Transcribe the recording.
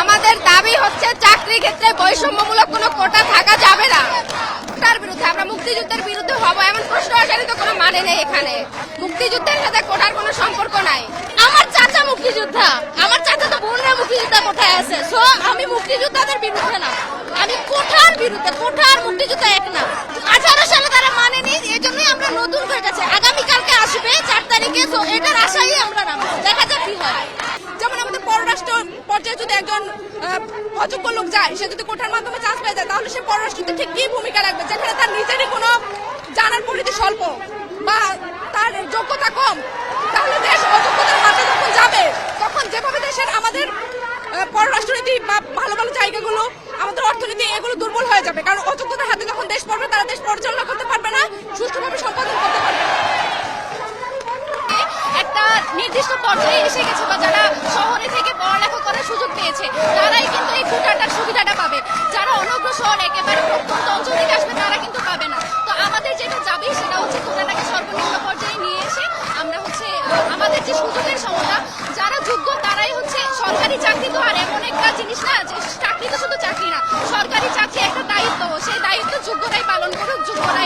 আমাদের দাবি হচ্ছে চাকরি ক্ষেত্রে বৈষম্যমূলক কোনো কোটা থাকা যাবে না। তার বিরুদ্ধে আমরা মুক্তিযুদ্ধের বিরুদ্ধে হব এমন প্রশ্ন আসারই তো কোনো মানে নেই এখানে। মুক্তিযুদ্ধের সাথে কোটার কোনো সম্পর্ক নাই। আমার চাচা মুক্তিযোদ্ধা। আমার চাচা তো বোনরা মুক্তিযোদ্ধা কোথায় আছে? সো আমি মুক্তিযোদ্ধাদের বিরুদ্ধে না। আমি কোঠার বিরুদ্ধে কোঠার মুক্তিযোদ্ধা এক না। আঠারো সালে তারা মানেনি এই জন্যই আমরা নতুন করে গেছে আগামীকালকে আসবে চার তারিখে তো এটার আশাই আমরা নাম দেখা যাক কি হয় যেমন আমাদের পররাষ্ট্র পর্যায়ে যদি একজন অযোগ্য লোক যায়, সে যদি কোটার মাধ্যমে চান্স পেয়ে যায়, তাহলে সে পররাষ্ট্রতে ঠিক কি ভূমিকা রাখবে, যেখানে তার নিজেরই কোনো জানার পরিধি স্বল্প বা তার যোগ্যতা কম, তাহলে দেশ অযোগ্যতার হাতে যখন যাবে, তখন যেভাবে দেশের আমাদের পররাষ্ট্রনীতি বা ভালো ভালো জায়গাগুলো, আমাদের অর্থনীতি, এগুলো দুর্বল হয়ে যাবে। কারণ অযোগ্যতার হাতে যখন দেশ পড়বে, তারা দেশ পরিচালনা করতে পারবে না, সুষ্ঠুভাবে সম্পাদন করতে পারবে একটা নির্দিষ্ট পর্যায়ে এসে গেছে বা যারা শহরে থেকে আমাদের যেটা যাবে সেটা হচ্ছে ঘটনাকে সর্বনিম্ন পর্যায়ে নিয়ে এসে আমরা হচ্ছে আমাদের যে সুযোগের সমতা যারা যোগ্য তারাই হচ্ছে সরকারি চাকরি তো আর এমন একটা জিনিস না চাকরি তো শুধু চাকরি না, সরকারি চাকরি একটা দায়িত্ব, সেই দায়িত্ব যোগ্যরাই পালন করুক যোগ্যরা